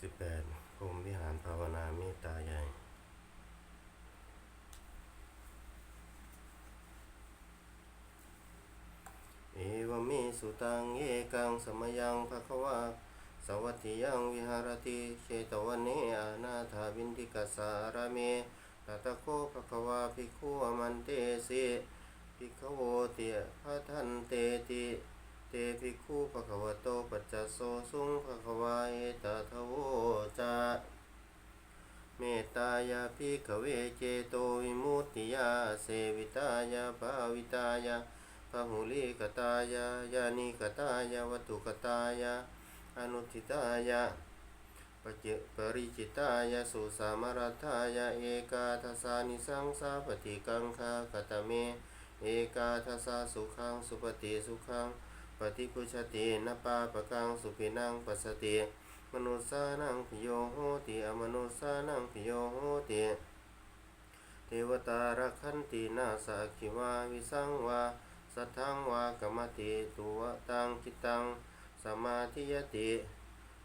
สิบแปดพรมวิหารภาวนาเมตตาใหญ่เอวเมสุตังเอกังสมยังภควะสวัสดิยังวิหารติเชตวันเนอนาถาบินทิกสสารเมตตะโคภควะภิกขุอมันเตสิภิกขโวเตพะทันเตติ เตภิกขุภะคะวะโตปัจจโสสุงภะคะวะเอตทะโวจาเมตตายาภิกขเวเจโตวิมุตติยาเสวิตายาภาวิตายาพหุลิกตายายานิกตายาวัตถุกตายาอนุทิตายาปเจปริจิตายาสุสามรัตายาเอกาทัสสานิสังสาปฏิกังคากตเม เอกาทัสสาสุขังสุปฏิสุขัง ปฏิพุชตินปาปะกังสุปินังปัสสติ มนุสานังพิโยโหติอมนุสานังพิโยโหติเทวตารักขันตินาสาคิวาวิสังวาสัทธังวากรรมติตัวตังจิตตังสมาธิยติ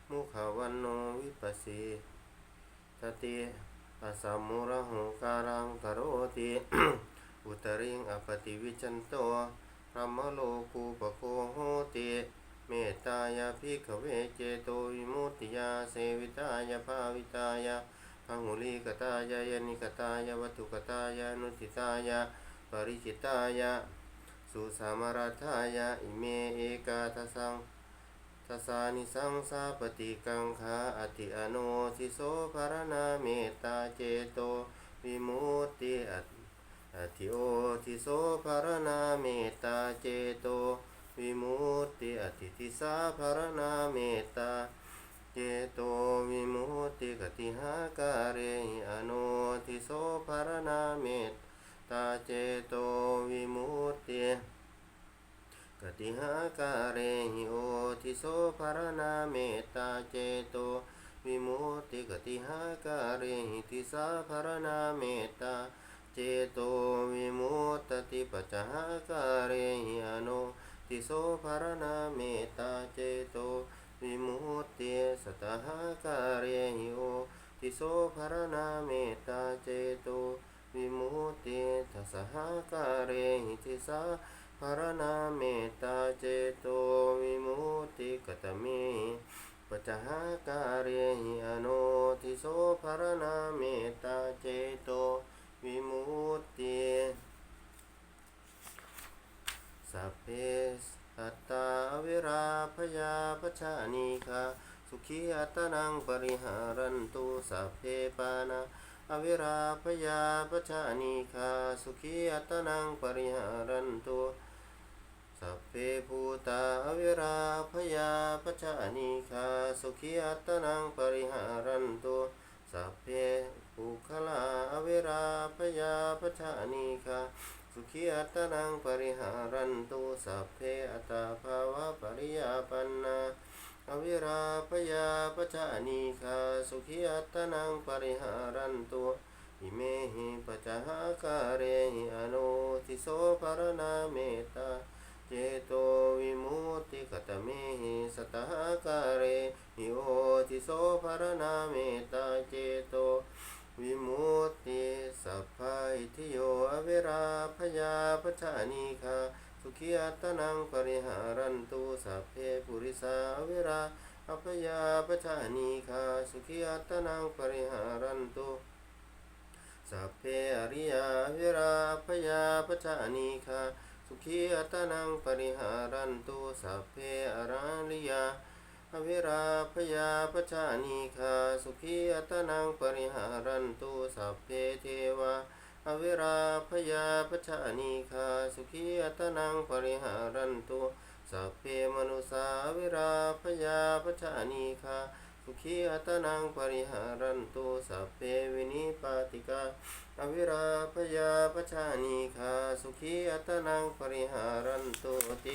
มุขวันโนวิปัสสิตติอสัมมุระหุการังกโรติ อุตริงอปติวิจันโต พรหมโลกูปโคโหติเมตตายาภิกเวเจโตวิมุตติยาเสวิตายาภาวิตายาพังุลีกตายายานิกตายาวัตุกตายานุติตายาปริจิตายาสุสามารัทายาอิเมเอกาทสังทัสสานิสังสาปฏิกังขาอติอโนทิโสภารณาเมตตาเจโตวิมุตติอัต อธิโอทิโสภารณาเมตตาเจโต วิมุตติอธิติสาภารณาเมตตาเจโตวิมุตติกติหาการเรหิอโนทิโสภารณาเมตตาเจโตวิมุตติกติหาการเรหิโอทิโสภารณาเมตตาเจโตวิมุตติกติหาการเรหิติสาภารณาเมตตาเจโตวิมุตติปัจจหากาเรหิทิสาภารณาเมตตา เจโตวิมุตติกตเมปัจจหาการเรหิอโนทิ วิมุตติสัพเพสัตตาเวราพยาปชานิคาสุขีอัตนังปริหารันตุสัพเพปานาอเวราพยาปชานิคาสุขีอัตนังปริหารันตุสัพเพภูตาอเวราพยาปชานิคาสุขีอัตนังปริหารันตุสัพเพ ปุคลาอเวราปยาปชานิคาสุขีอัตนังปริหารันตุสัพเพอัตาภาวะปริยาปันนาอเวราปยาปชานิคาสุขีอัตนังปริหารันตุอิเมหิปจหาการเรหิอโนทิโสภรณาเมตตาเจโตวิมุตติกตเมหิสตหาการเรหิโอทิโสภรณาเมตาเจโต วิมุตติสัพพะอิทิโยอเวราพยาปชานิคาสุขีอัตนังปริหารันตุสัพเพปุริสาเวราอัพยาปชานิคาสุขีอัตนังปริหารันตุสัพเพอริยาเวราพยาปชานิคาสุขีอัตนังปริหารันตุสัพเพอราลิยา อเวราพยาปชานิคาสุขีอัตนังปริหารันตุสัพเพเทวาอเวราพยาปชานิคาสุขีอัตนังปริหารันตุสัพเพมนุสาอเวราพยาปชานิคาสุขีอัตนังปริหารันตุสัพเพวินิปาติกาอวิราพยาปชานิคาสุขีอัตนังปริหารันตุเต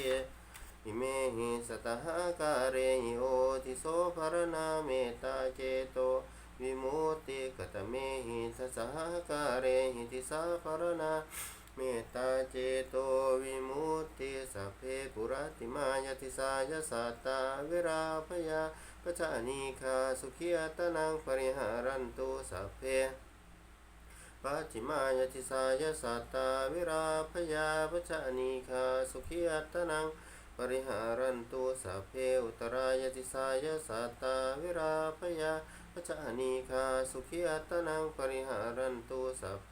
อิเมหิสตหาการเรหิโอทิโสภารณาเมตตาเจโตวิมุตติกตเมหิสสหการเรหิติสาภารณาเมตตาเจโตวิมุตติสัพเพปุระติมายติสายสัตตาเวราพยาปชานีคาสุขีอัตนังปริหารันตุสัพเพปัจฉิมายติสายสัตตาเวราพยาปชานีคาสุขีอัตนัง ปริหารันตุสัพเพอุตรายติสายสัตตาวิราพยาปชานีคาสุขีอัตนังปริหารันตุสัพเพ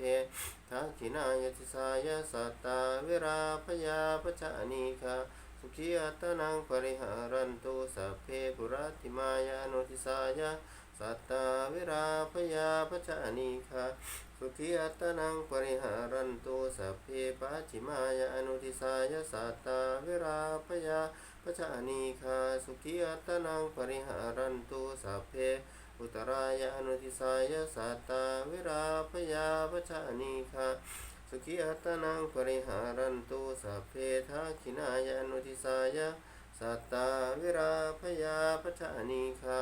ทักขินายติสายสัตตาวิราพยาปชานีคาสุขีอัตนังปริหารันตุสัพเพปุรัติมายานุติสายสัตตาวิราพยาปชานีคา สุขีอัตนังปริหารันตุสัพเพปัจฉิมายาอนุทิสายสัตตาเวราพยาปชานีคาสุขีอัตนังปริหารันตุสัพเพอุตรายาอนุทิสายสัตตาเวราพยาปชานีคาสุขีอัตนังปริหารันตุสัพเพทักขินายาอนุทิสายสัตตาเวราพยาปชานีคา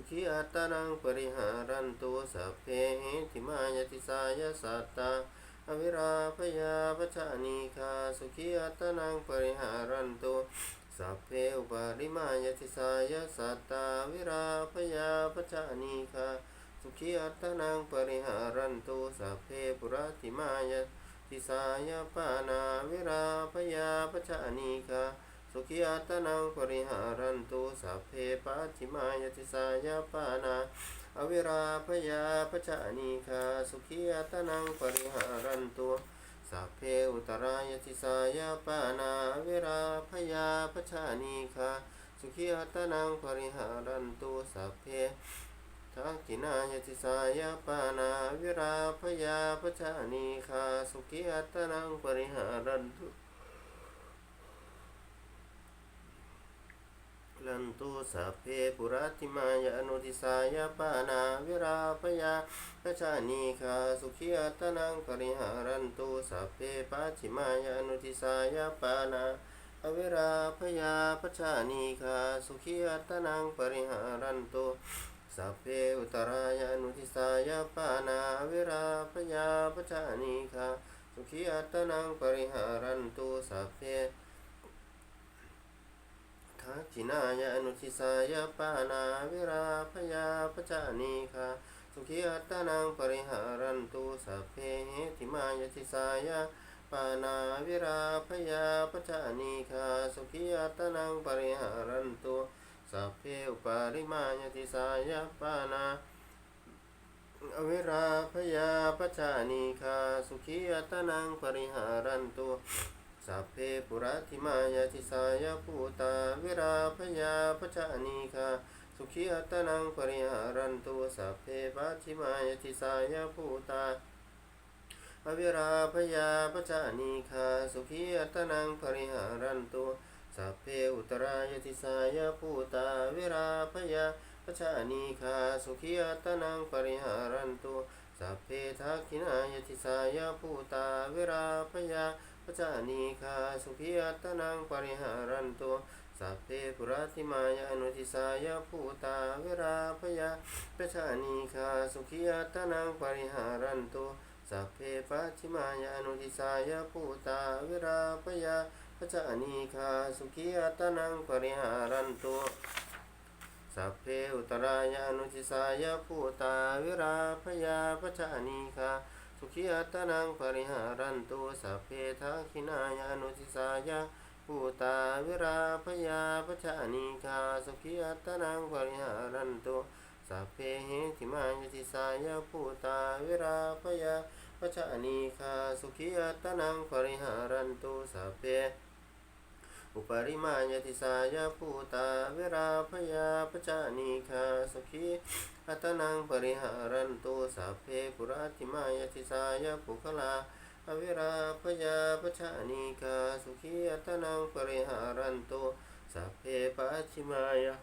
สุขีอัตตนังปริหารันตุสัพเพหิติมายติสายสัตตาอวิราพยาปชานีคาสุขีอัตตนังปริหารันตุสัพเพอุปาริมายติสายสัตตาวิราพยาปชานีคาสุขีอัตตนังปริหารันตุสัพเพปุรติมายติสายปานาวิราพยาปชานีคา สุขีอัตนังปริหารันตุสัพเพปัจิมายติสายาปานาอวิราพยาปชานีคาสุขีอัตนังปริหารันตุสัพเพอุตรายติสายาปานาอวิราพยาปชานีคาสุขีอัตนังปริหารันตุสัพเพทักขินายติสายาปานาอวิราพยาปชานีคาสุขีอัตนังปริหารันตุ ลันตุสัพเพปุรัติมายานุทิสายปานาวิราพยาปชานีคาสุขีอัตนังปริหารันตุสัพเพปัจิมายานุทิสายปานาอวิราพยาปชานีคาสุขีอัตนังปริหารันตุสัพเพอุตรายานุทิสายปานาวิราพยาปชานีคาสุขีอัตนังปริหารันตุสัพเพ ทินายานุทิสายปานาวิราพยาปจานีคาสุขีอัตตนังปริหารันตุสัพเพเหติมายติสายปานาวิราพยาปจานีคาสุขีอัตตนังปริหารันตุสัพเพอุปาริมายติสายปานาอวิราพยาปจานีคาสุขีอัตตนังปริหารันตุ สัพเพปุระติมายาติสายาภูตา วิราพยาปชานีคาสุขีอัตนังปริหารันตุสัพเพปัจฉิมายาติสายาภูตาอวิราพยาปชานีคาสุขีอัตนังปริหารันตุสัพเพอุตรายติสายาภูตา วิราพยาปชานีคาสุขีอัตนังปริหารันตุสัพเพทักขินายติสายาภูตา วิราพยา ปจานีคาสุขีอัตนังปริหารันตุสัพเพปุราติมายานุทิสายภูตาเวราพยาปจานีคาสุขีอัตนังปริหารันตุสัพเพปัจฉิมายานุทิสายภูตาเวราพยาปจานีคาสุขีอัตนังปริหารันตุสัพเพอุตรายานุทิสายภูตาเวราพยาปจานีคา สุขีอัตนังปริหารันตุสัพเพทักขินายานุทิสายะภูตาวิราพยาปชานีคาสุขีอัตนังปริหารันตุสัพเพเหติมายติสายะภูตาวิราพยาปชานีคาสุขีอัตนังปริหารันตุสัพเพอุปริมายติสายาภูตาเวราพยาปจานีคาสุขี อัตนังปริหารันตุสัพเพปุราติมายติสายาภูคลาอเวราพยาปจานีคาสุขีอัตนังปริหารันตุสัพเพปัจฉิมายา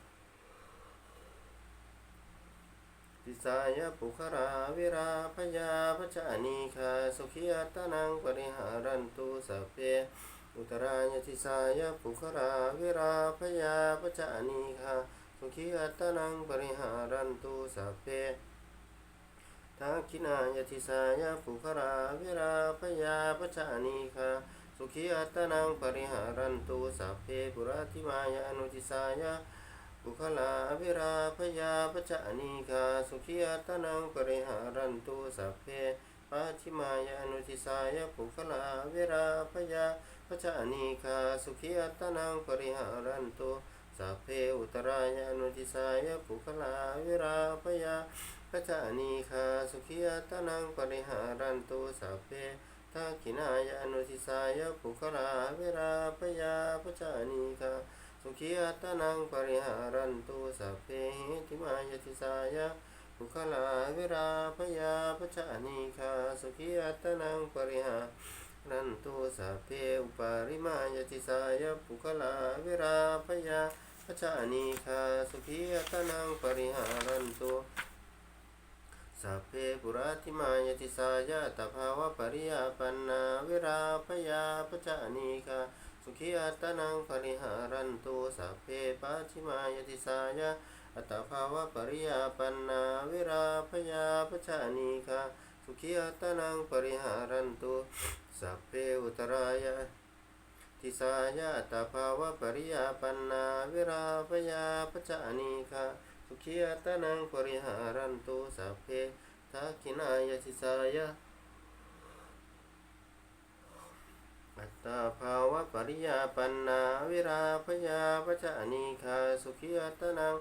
ติสายาปุคราเวราพยาปจานีคาสุขีอัตนังปริหารันตุสัพเพอุตรายติสายปุคราเวราพยาปจานีคา สุขีอัตนังปริหารันตุสัพเพทักขินายติสายปุคราเวราพยาปจานีคาสุขีอัตนังปริหารันตุสัพเพปุราธิมายานุทิสายะบุคลาเวราพยาปจานิกาสุขีอัตนังปริหารันตุสัพเพปัจิมายานุทิสายะบุคลาเวราพยาปจานิกาสุขีอัตนังปริหารันตุ สัพเพอุตรายานุทิสายะบุคลาวิราพยาปัจจานิกาสุขีอัตนังปริหารันตุสัพเพทักขินายานุทิสายะปุคลาเวราปยาปัจจานิกาสุขีอัตนังปริหารันตุสัพเพหิติมายติสายะปุคลาเวราปยาปัจจานิกาสุขีอัตนังปริหารันตุสัพเพอุปาริมายติสายะปุคลาเวราปยา ปจานิกาสุขีอัตนังปริหารันตุสัพเพปุราธิมายติสายะตภาวะปริยาปันนาวิราพยาปจานิกาสุขีอัตนังปริหารันตุสัพเพปัจฉิมายติสายะอัตภาวะปริยาปันนาวิราพยาปจานิกาสุขีอัตนังปริหารันตุสัพเพอุตรายะ ติสายะตาภาวะปริยาปันนาวิราพยาปจานิกาสุขีอัตนังปริหารันตุสัพเพทักขินายติสายะอัตตาภาวะปริยาปันนาวิราพยาปจานิคาสุขีอัตนัง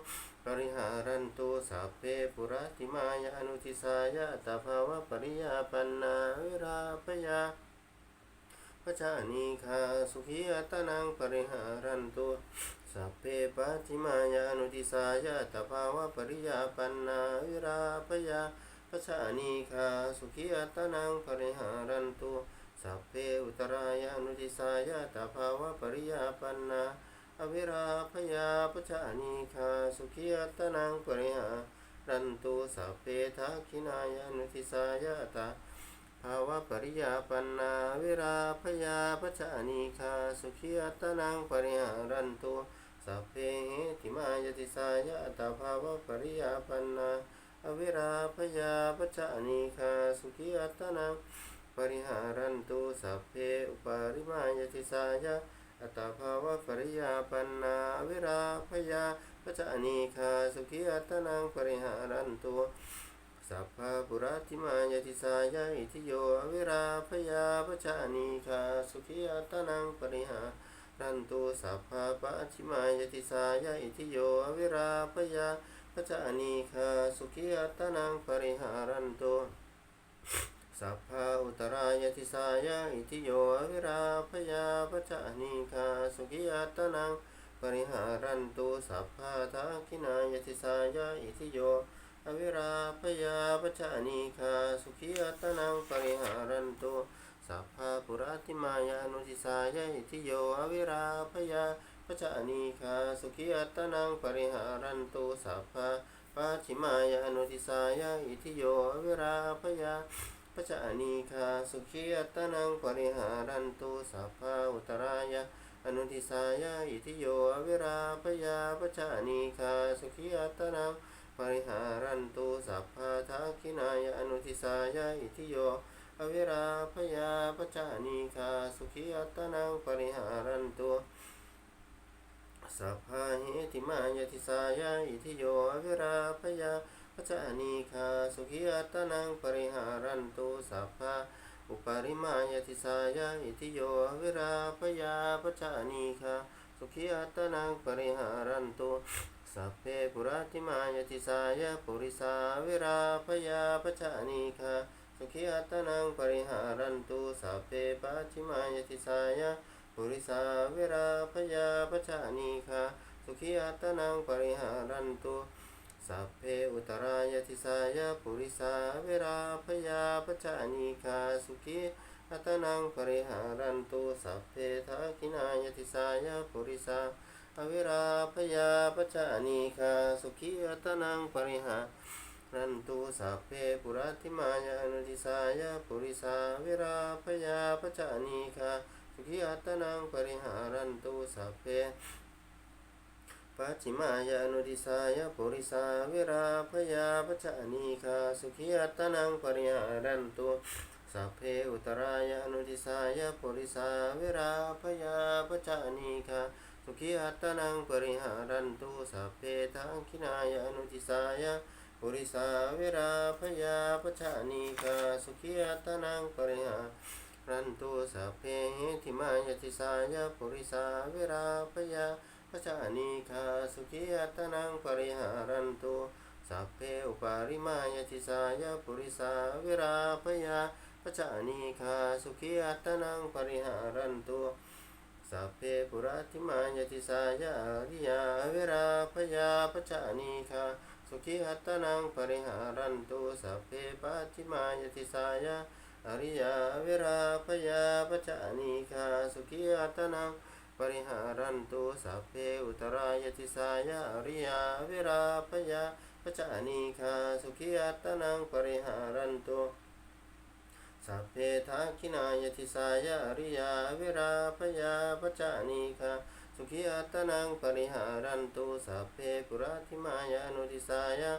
ปริหารันตุสัพเพปุราติมายานุทิสายะอัตตาภาวะปริยาปันนาวิราพยา ปจานิคาสุขีอัตนังปริหารันตุสัพเพปัจิมายานุทิสายะตภาวะปริยาปันนาวิราปยาปชานิคาสุขีอัตนังปริหารันตุสัพเพอุตรายานุทิสายะตภาวะปริยาปันนาอวิราพยาปชานิคาสุขีอัตนังปริหารันตุสัพเพทักขินายานุทิสายะต ภาวะปริยาปันนาวิราพยาปชานิคาสุขีอัตนังปริหารันตุสัพเพติมายติสายะตาภาวะปริยาปันนาอวิราพยาปจานิคาสุขีอัตนังปริหารันตุสัพเพอุปาริมายติสายะอัตาภาวะปริยาปันนาวิราพยาปจานิคาสุขีอัตนังปริหารันตุ สัพพะปุราติมายติสายะอิทิโยอวิราพยาปจานิคาสุขีอัตนังปริหารันตุสัพพะปัจิมายติสายะอิทิโยอวิราปยาปจานิคาสุขีอัตนังปริหารันตุสัพพะอุตรายติสายะอิทิโยอวิราปยาปจานิคาสุขีอัตนังปริหารันตุสัพพะทักขินายติสายะอิทิโย อวิราปยาปจานิคาสุขีอัตนังปริหารันตุสัพพะปุราติมายานุทิสายะอิทิโยอวิราพยาปจานิคาสุขีอัตนังปริหารันตุสัพพะปัจฉิมายานุทิสายะอิทิโยอวิราพยาปจานิคาสุขีอัตนังปริหารันตุสัพพะอุตรายะอนุทิสายะอิทิโยอวิราพยาปจานิคาสุขีอัตนัง ปริหารันตุสัพพะทักขินายอนุทิสายะอิทิโยอวิราพยาปจานิคาสุขีอัตนังปริหารันตุสัพพะเหติมายติสายาอิทิโยอวิราพยาปจานิคาสุขีอัตนังปริหารันตุสัพพะอุปาริมายติสายาอิทิโยอวิราพยาปจานิคาสุขีอัตนังปริหารันตุ สัพเพปุราติมายติสายาปุริสาวิราพยาปจานิคาสุขีอัตนังปริหารันตุสัพเพปัจิมายติสายะปุริสาเวราพยาปจานิคาสุขีอัตนังปริหารันตุสัพเพอุตรายติสายะปุริสาเวราพยาปจานิคาสุขีอัตนังปริหารันตุสัพเพทักขินายติสายะปุริสา อเวราพยาปจานิคาสุขีอัตนังปริหารันตุสัพเพปุราธิมายานุทิสายะปุริสาวิราพยาปจานิคาสุขีอัตนังปริหารันตุสัพเพปัจฉิมายานุทิสายะปุริสาวิราพยาปจานิคาสุขีอัตนังปริหารันตุสัพเพอุตรายานุทิสายะปุริสาเวราพยาปจานิคา สุขีอัตตนังปริหารันตุสัพเพทังคินายานุทิสายะปุริสาเวราพยาปจานิคาสุขีอัตนังปริหารันตุสัพเพหิทิมายติสายะปุริสาเวราพยาปจานิคาสุขีอัตนังปริหารันตุสัพเพอุปาริมายติสายะปุริสาเวราพยาปจานิคาสุขีอัตนังปริหารันตุ สัพเพปุราติมายติสายาริยาเวราพยาปจานิคาสุขีอัตตนังปริหารันตุสัพเพปัติมายติสายาอริยาเวราพยาปจานิคาสุขีอัตตนังปริหารันตุสัพเพอุตรายติสายาอริยาเวราพยาปจานิคาสุขีอัตตนังปริหารันตุ สัพเพทักขินายติสายาริยาเวราพยาปจานิคาสุขีอัตนังปริหารันตุสัพเพปุราธิมายานุติสายา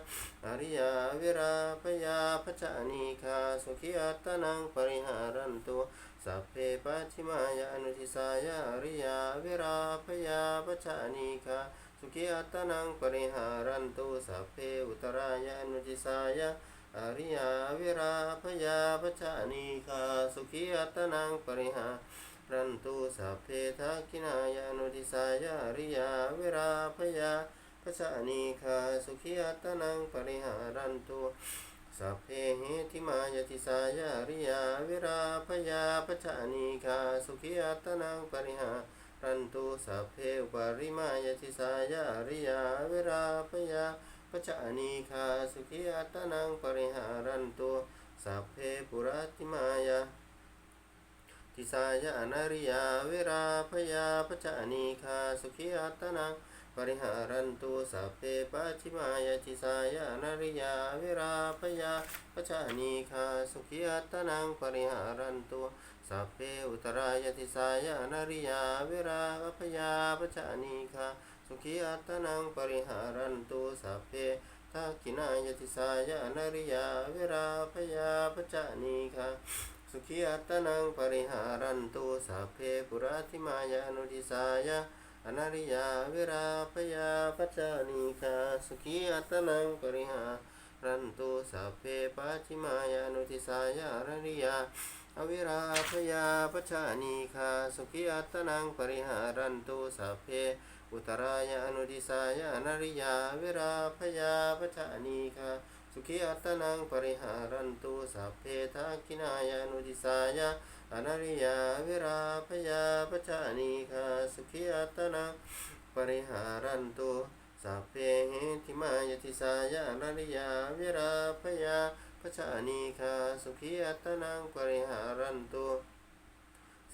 อริยาเวราพยาปจานิคาสุขีอัตนังปริหารันตุสัพเพปัจฉิมายานุติสายาอริยาเวราพยาปจานิคาสุขีอัตตนังปริหารันตุสัพเพอุตรายานุติสายา อริยาวิราพยาปจานิคาสุขีอัตนังปริหารันตุสัพเพทักินายานุทิสายาอริยาวิราพยาปจานิคาสุขีอัตนังปริหารันตุสัพเพหิทิมายติสายาอริยาวิราพยาปจานิคาสุขีอัตนังปริหารันตุสัพเพปาริมายติสายาอริยาวิราพยา ปจานิคาสุขีอัตนังปริหารันตุสัพเพปุราติมายาทิสายานาริยาเวราพยาปจานิคาสุขีอัตนังปริหารันตุสัพเพปัจฉิมายาทิสายานาริยาเวราพยาปจานิคาสุขีอัตนังปริหารันตุสัพเพอุตรายาทิสายานาริยาเวราพยาปจานิคา สุขีอัตนังปริหารันตุสัพเพทักขินายติสายานาริยาเวราพยาปจานิคาสุขีอัตนังปริหารันตุสัพเพปุราธิมายานุทิสายาอนาริยาเวราพยาปจานิคาสุขีอัตนังปริหารันตุสัพเพปัจฉิมายานุทิสายานาริยาอวิราพยาปจานิคาสุขีอัตตนังปริหารันตุสัพเพ อุตรายาอนุทิสายานาริยาเวราพยาปจานิคาสุขีอัตนังปริหารันตุสัพเพทักขินายานุทิสายาอนาริยาเวราพยาปจานิคาสุขีอัตนังปริหารันตุสัพเพหิทิมายติสายานาริยาเวราพยาปจานิคาสุขีอัตตนังปริหารันตุ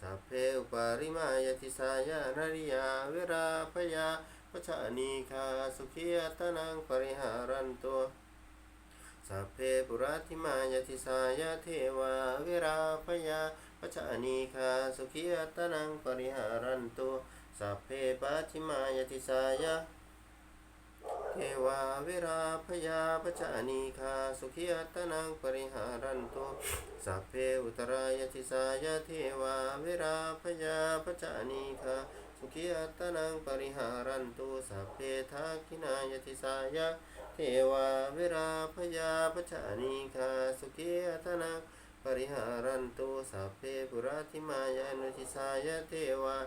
สัพเพอุปาริมายติสายานาริยาเวราพยาปชานิคาสุขีอัตนังปริหารันตุสัพเพปุราธิมายติสายาเทวาเวราพยาปชานิคาสุขีอัตนังปริหารันตุสัพเพปัจิมายติสายา เทวาเวราพยาปจานิคาสุขีอัตนังปริหารันตุสัพเพอุตรายติสายาเทวาเวราพยาปจานิคาสุขีอัตนังปริหารันตุสัพเพทักขินายติสายาเทวาเวราพยาปจานิคาสุขีอัตนังปริหารันตุสัพเพปุราธิมายานุทิสายาเทวา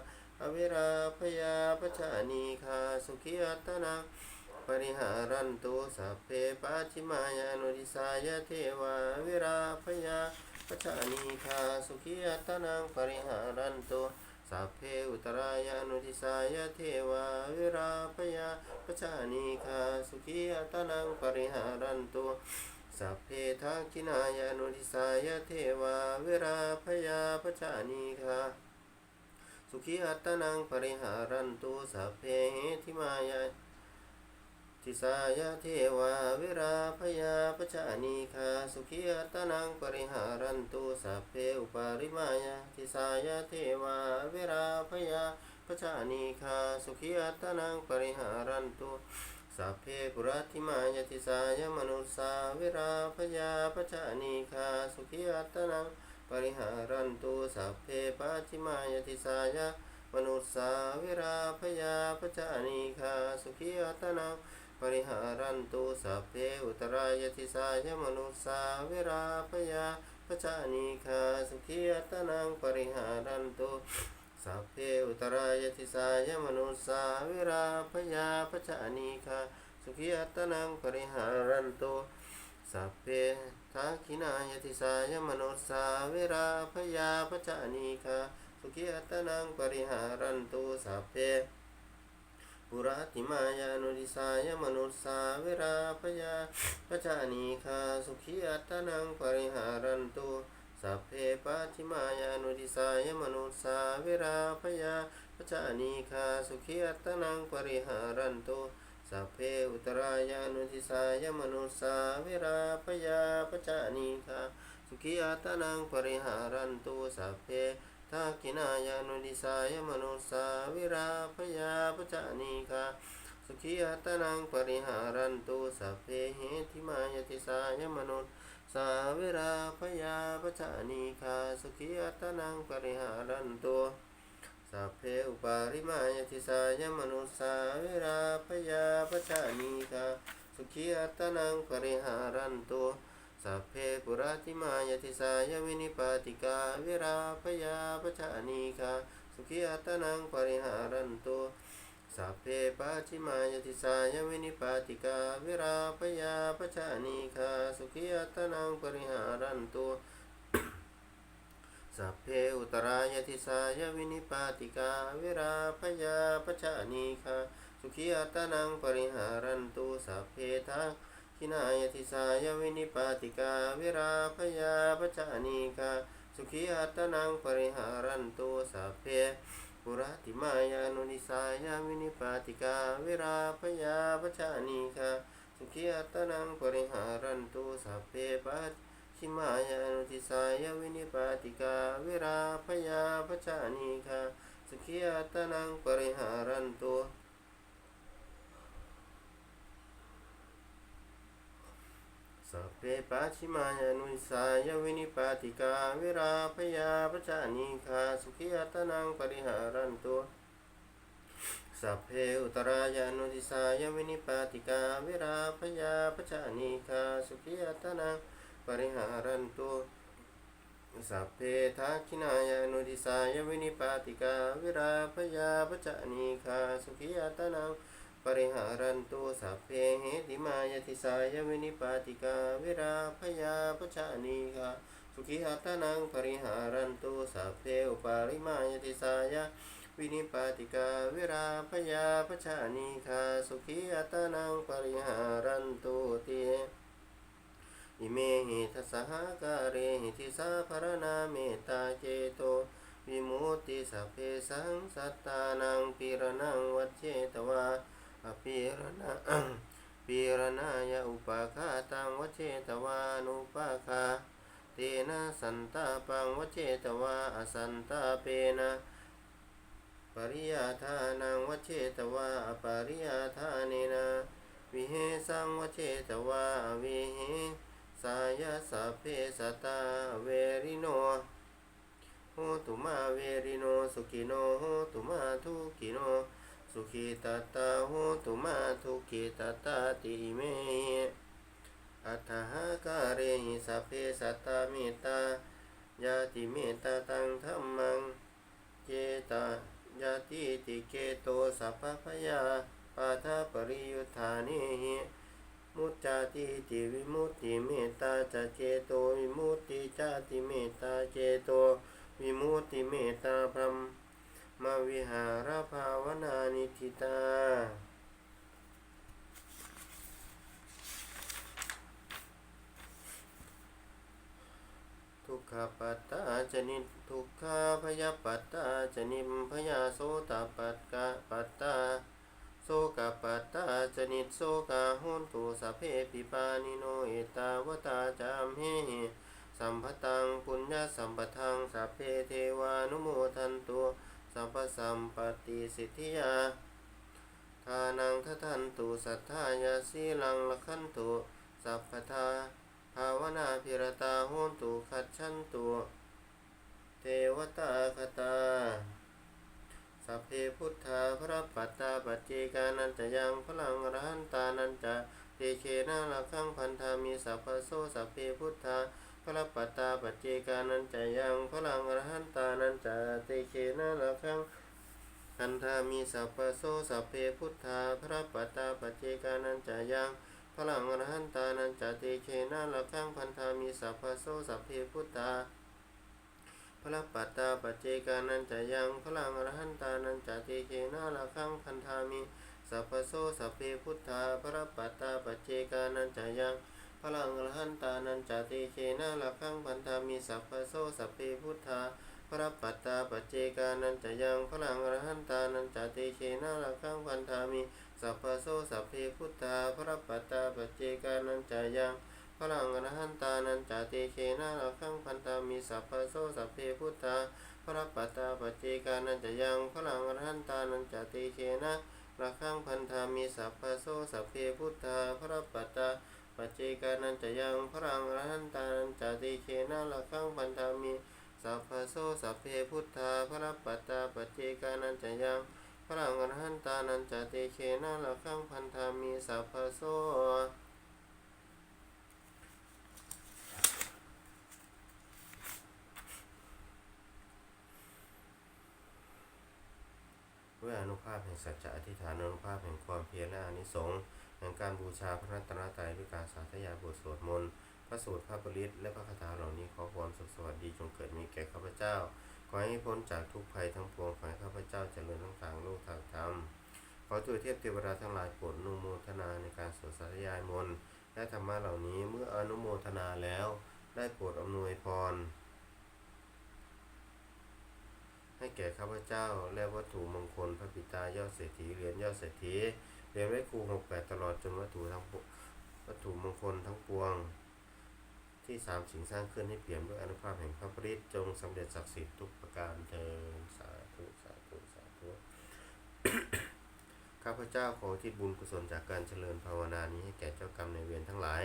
อเวราพยาปจานิคาสุขีอัตตนัง ปริหารันตุสัพเพปัจฉิมายานุทิสายเทวาวิราพยาปจานิคาสุขีอตนังปริหารันตุสัพเพอุตรายานุทิสายเทวาวิราพยาปจานิคาสุขีอตนังปริหารันตุสัพเพทักขินายานุทิสายเทวาวิราพยาปจานิคาสุขีอัตนังปริหารันตุสัพเพหิทิมายา ทิสายาเทวาเวราพยาปจานิคาสุขีอัตนังปริหารันตุสัพเพอุปาริมายาทิสายาเทวาเวราพยาปจานิคาสุขีอัตนังปริหารันตุสัพเพปุราธิมายาทิสายามนุสสาเวราพยาปจานิคาสุขีอัตนังปริหารันตุสัพเพปัจิมายติสายะมนุสสาวิราพยาปจานิคาสุขีอัตนัง ปริหารันตุสัพเพอุตรายติสายมนุสสาวิราพยาปจานิคาสุขีอัตนังปริหารันตุสัพเพอุตรายติสายมนุสสาวิราพยาปจานิคาสุขีอัตนังปริหารันตุสัพเพทักขินายติสายมนุสสาวิราพยาปจานิคาสุขีอัตนังปริหารันตุสัพเพ ปุราติมายานุดิสายมนุสสาเวราพยาปจานีคาสุขีอัตนังปริหารันตุสัพเพปัจฉิมายานุดิสายมนุสสาเวราพยาปจานีคาสุขีอัตนังปริหารันตุสัพเพอุตรายานุดิสายมนุสสาเวราพยาปจานีคาสุขีอัตนังปริหารันตุสัพเพ ทักขินายานุดิสายมนุสสาวิราพยาปจานิกาสุขีอัตนังปริหารันตุสัพเพเหติมายติสายมนุสสาวิราพยาปจานิกาสุขีอัตนังปริหารันตุสัพเพอุปาริมายติสายมนุสสาวิราพยาปจานิกาสุขีอัตนังปริหารันตุ สัพเพปุราติมายติสายวินิปาติกาวิราพยาปจานิกาสุขีอัตนังปริหารันตุสัพเพปัจฉิมายติสายวินิปาติกาวิราพยาปจานิกาสุขีอัตนังปริหารันตุสัพเพอุตรายติสายวินิปาติกาวิราพยาปจานิคาสุขีอัตนังปริหารันตุสัพเพทัก ขินายติสายวินิปาติกาวิราพยาปจานิกาสุขีอัตนังปริหารันตุสัพเพปุราติมายานุนิสายวินิปาติกาวิราพยาปจานิกาสุขีอัตนังปริหารันตุสัพเพปัจฉิมายานุทิสายวินิปาติกาวิราพยาปจานิกาสุขีอัตนังปริหารันตุ สัพเพปัจฉิมายานุสายวินิปาติกาวิราพยาปจานิคาสุขีอัตนังปริหารันตุสัพเพอุตรายานุทิสายวินิปาติกาวิราพยาปจานิคาสุขีอัตนังปริหารันตุสัพเพทักขินายานุทิสายวินิปาติกาวิราพยาปจานิคาสุขีอัตนัง ปริหารันตุสัพเพเหติมายติสายวินิปาติกาวิราพยาปชานีกาสุขิหัตนังปริหารันตุสัพเพอุปาริมายติสายวินิปาติกาวิราพยาปชานีคาสุขิหัตนังปริหารันตุเตอิเมหิทัสหการเหิทิสาภรณาเมตตาเจโตวิมุตติสัพเพสังสัตตานังปิรนังวัจเจตวา อภิรณะปีรณายาอุปาคาตังวเชตวานุปาคาเตนะสันตาปังวเชตวาอสันตาเปนะปริยาทานังวเชตวาอปริยาทาเนนะวิเหสังวเชตวาอวิเหสายาสัพเพสตาเวริโนโหตุมาเวริโนสุขิโนโหตุมาทุกิโน สุขีตาตาโหตุมาทุกิตาตาติเมอัตถหาการเรหิสัพเพสัตตาเมตตายาติเมตตาตังธรรมังเจตายาติติเกโตสัพพพยาปาทาปริยุทธานิหิมุจจาติติวิมุตติเมตตาจะเจโตวิมุตติจาติเมตตาเจโตวิมุตติเมตตาพรหม มาวิหารภาวนานิทิตา ทุกขปัตตาจนิทุกขาพยาปัตตาจนิมพยาโสตปัตกะปัตตาโสกปัตตาจนิโสกาหุนตุสพเพปิปานิโนเอตาวตาจามเฮสัมปตังปุญญสัมปทังสัพเพเทวานุโมทันตุ สัพพสัมปติสิทธิยาทานังทัทันตุสัทธายาสีลังละขันตุสัพพทาภาวนาพิรตาโหนตุขัดชันตุเทวตาคตา สัพเพพุทธาพระปัตตาปัจเจกานันจะยังพลังรหันตานันจะเตเชนะละขังพันธามีสัพพโสสัพเพพุทธา พระปัตตาปัจเจกานันจะยังพลังอรหันตานันจะเตเชนะละขังพันธามีสัพพโสสัพเพพุทธาพระปัตตาปัจเจกานันจะยังพลังอรหันตานันจะเตเชนะละขังพันธามีสัพพโสสัพเพพุทธาพระปัตตาปัจเจกานันจะยังพลังอรหันตานันจะเตเชนะละขังพันธามิสัพพโสสัพเพพุทธาพระปัตตาปัจเจกานันจะยัง พลังอรหันตานันจะเตเชนะละขังพันธามิสัพพโสสัพเพพุทธาพระปัตตาปัจเจกานันจะยังพลังอรหันตานันจะเตเชนะละขังพันธามิสัพพโสสัพเพพุทธาพระปัตตาปัจเจกานันจะยังพลังอรหันตานันจาเตเชนะละขังพันธามิสัพพโสสัพเพพุทธาพระปัตตาปัจเจกานันจะยังพลังอรหันตานันจาเตเชนะละขังพันธามิสัพพโสสัพเพพุทธาพระปัตตา เจกานันจะยังพลังรหันตานันจาเตเชนะละขังพันธามิสัพพะโสสัพเพพุทธาพระปัตตาปจเจกานันจะยังพลังรหันตานันจาเตเชนะละขังพันธามิสัพพะโสด้วยอนุภาพแห่งสัจจะอธิษฐานอนุภาพแห่งความเพียรและอนิสงส์ ห่งการบูชาพระรัตนตรัยด้วยการสาธยายบทสวดมนต์พระสูตรพระปริตและพระคาถาเหล่านี้ขอความสุขสวัสดีจงเกิดมีแก่ข้าพเจ้า ขอให้พ้นจากทุกภัยทั้งปวงขอให้ข้าพเจ้าเจริญทั้งทางโลกทางธรรมขอจุเทพเทวดาทั้งหลายโปรดอนุโมทนาในการสวดสาธยายมนต์และธรรมะเหล่านี้เมื่ออนุโมทนาแล้วได้โปรดอำนวยพร ให้แก่ข้าพเจ้าและวัตถุมงคลพระปิตายอดเศรษฐีเหรียญยอดเศรษฐี เรียญไว้ครูหกแปดตลอดจนวัตถุทั้งวัตถุมงคลทั้งปวง ที่สามสิ่งสร้างขึ้นให้เปี่ยมด้วยอนุภาพแห่งพระปริตจงสำเร็จศักดิ์สิทธิ์ทุกประการเทินสาธุสาธุสาธุข้าพเจ้าขอที่บุญกุศลจากการเจริญภาวนานี้ให้แก่เจ้ากรรมในเวรทั้งหลาย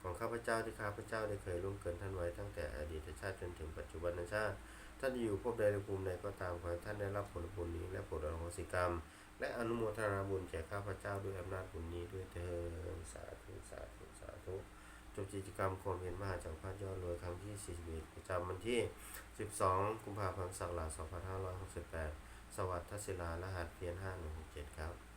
ของข้าพเจ้าที่ข้าพเจ้าได้เคยล่วงเกินท่านไว้ตั้งแต่อดีตชาติจนถึงปัจจุบันชาติท่านอยู่ภพใดหรือภูมิใดก็ตามขอให้ท่านได้รับผลบุญนี้และผลอโหสิกรรม และอนุโมทนาบุญแก่ข้าพเจ้าด้วยอำนาจบุญนี้ด้วยเถิดสาธุสาธุสาธุจบกิจกรรมความเพียรมหาจักพรรดิยอดรวยครั้งที่ 41 ประจำวันที่ 12 กุมภาพันธ์ศักราช2568 สวัสดิ์ทศิลารหัสเพียร5167 ครับ